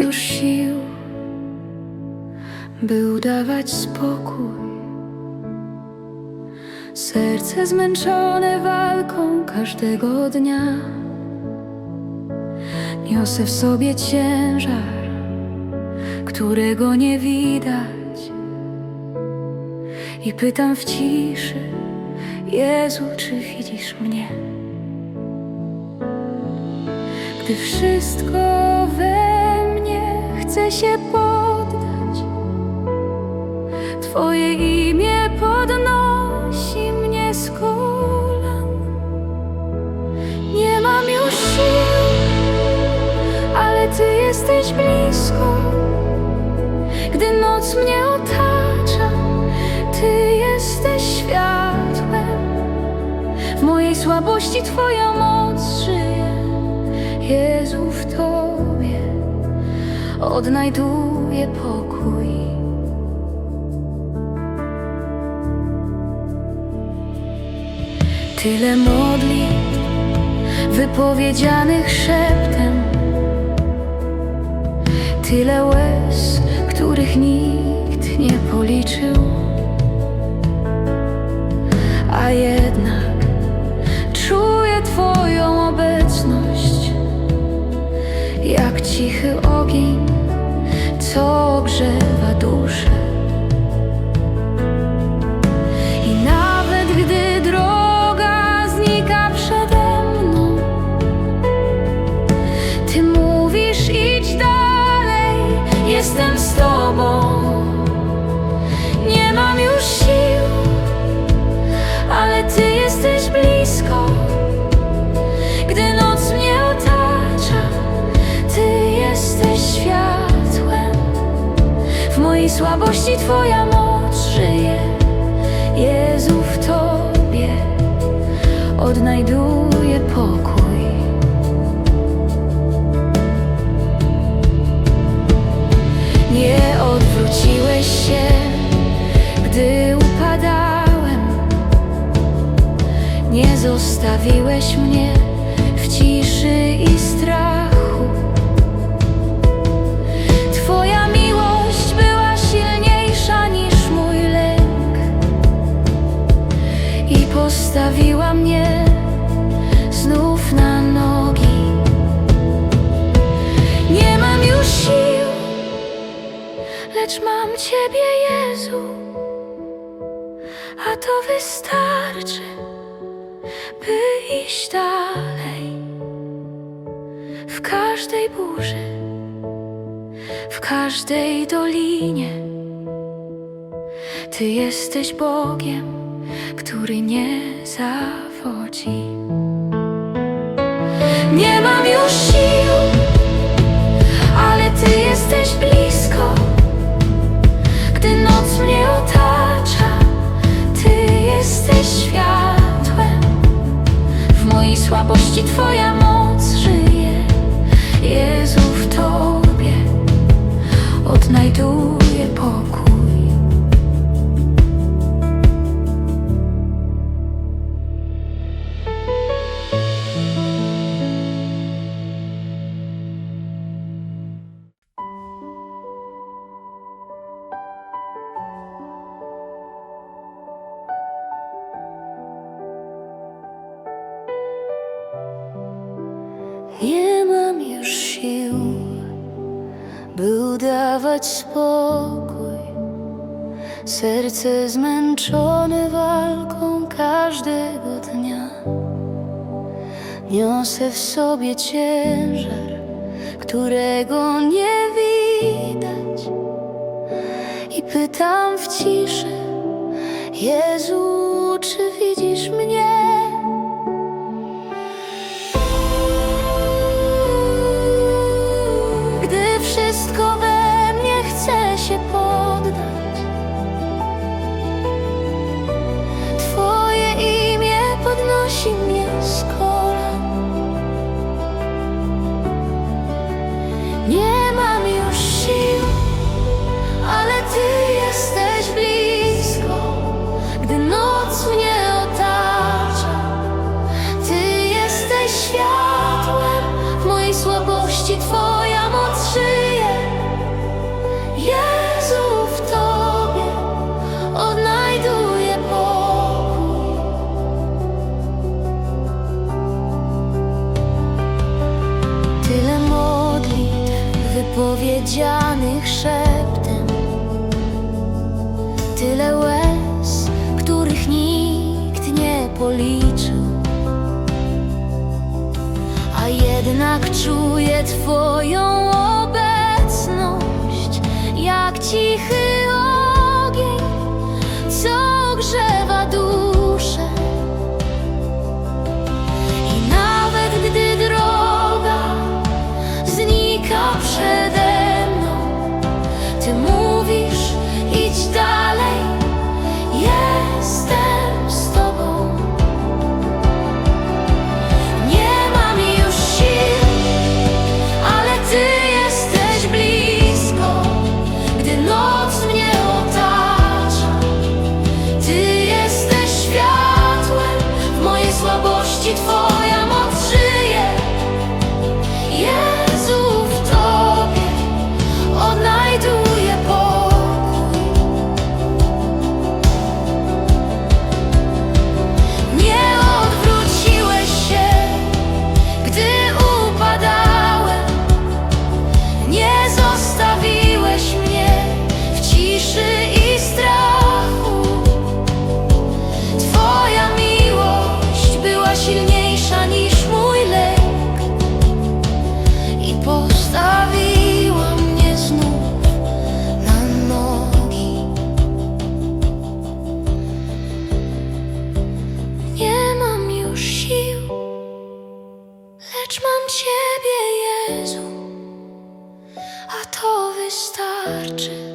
już sił, by udawać spokój. Serce zmęczone walką każdego dnia. Niosę w sobie ciężar, którego nie widać. I pytam w ciszy, Jezu, czy widzisz mnie? Gdy wszystko we chce się poddać, Twoje imię podnosi mnie z kolan. Nie mam już sił, ale Ty jesteś blisko. Gdy noc mnie otacza, Ty jesteś światłem. W mojej słabości Twoja moc żyje. Jezu, w Tobie odnajduję pokój. Tyle modlitw wypowiedzianych szeptem, słabości Twoja moc żyje. Jezu, w Tobie odnajduję pokój. Nie odwróciłeś się, gdy upadałem. Nie zostawiłeś mnie iść dalej w każdej burzy, w każdej dolinie. Ty jesteś Bogiem, który nie zawodzi. Twoja by udawać spokój. Serce zmęczone walką każdego dnia. Niosę w sobie ciężar, którego nie widać. I pytam w ciszy, Jezu, jak cichy wystarczy,